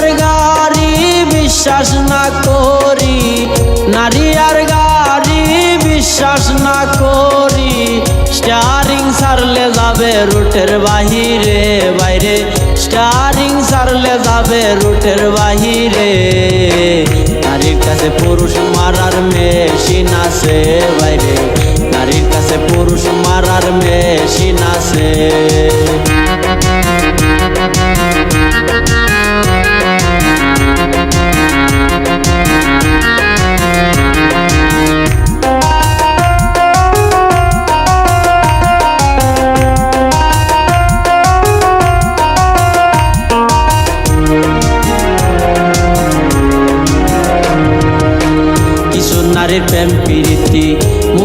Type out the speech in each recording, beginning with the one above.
আর গাড়ি বিশ্বাস না করি, নারী আর গাড়ি বিশ্বাস না করি। স্টারিং সারলে যাবে রুটের বাহিরে, বাইরে। স্টারিং সারলে যাবে রুটের বাহিরে। নারীর কাছে পুরুষ মারার মেশিন আছে বাইরে।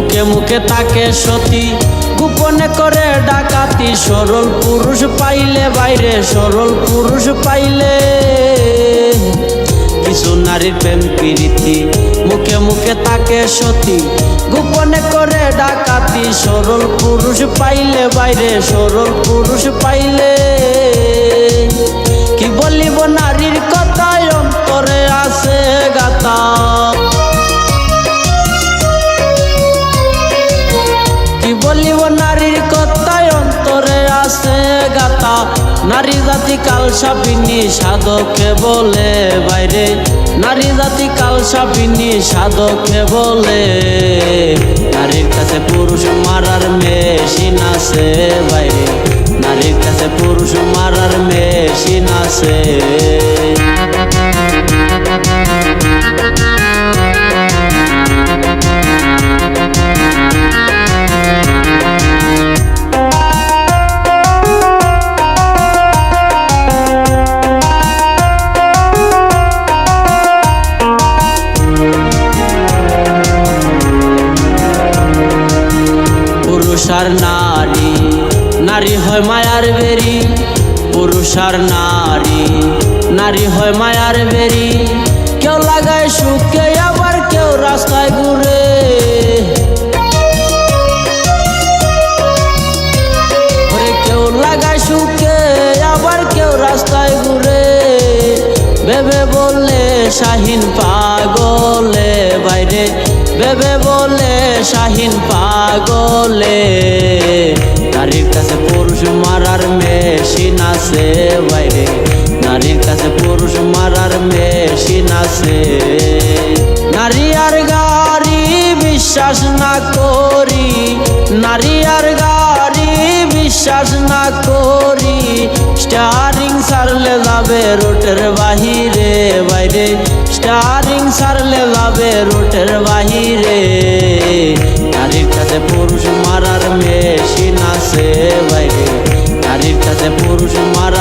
মুখে মুখে তাকে সতী। গোপনে করে ডাকাতি, সরল পুরুষ পাইলে বাইরে, সরল পুরুষ পাইলে। কিছু নারীর প্রেম প্রীতি, মুখে মুখে তাকে সতী। গোপনে করে ডাকাতি, সরল পুরুষ পাইলে বাইরে, সরল পুরুষ পাইলে। কি বলিব নারীর কি বলিব, নারীর কথায় অন্তরে আছে গাতা নারী জাতি কাল সাপিনী সাধকে বলে বাইরে। নারী জাতি কাল সাপিনী সাধকে বলে পুরুষ আর নারী নারী হয় মায়ার বেরি পুরুষ আর নারী নারী হয় মায়ার বেরি। কেউ লাগায় সুখে, আবার কেউ রাস্তায় ঘুরে। কেউ লাগায় সুখে, আবার কেউ রাস্তায় ঘুরে। ভেবে বললে শাহিন বাইরে ভেবে বলে শাহিন পাগলে। নারীর কাছে পুরুষ মারার মেশিন আছে বাইরে। নারীর কাছে পুরুষ মারার মেশিন আছে। নারী আর গাড়ি বিশ্বাস না করি। নারী আর গাড়ি বিশ্বাস না করি। স্টারিং সারলে যাবে রোটের বাহিরে, বাইরে। স্টারিং সারলে যাবে রোটের বাহিরে। নারীর কাছে পুরুষ মারার মেশিন আছে বাইরে। নারীর কাছে পুরুষ মারার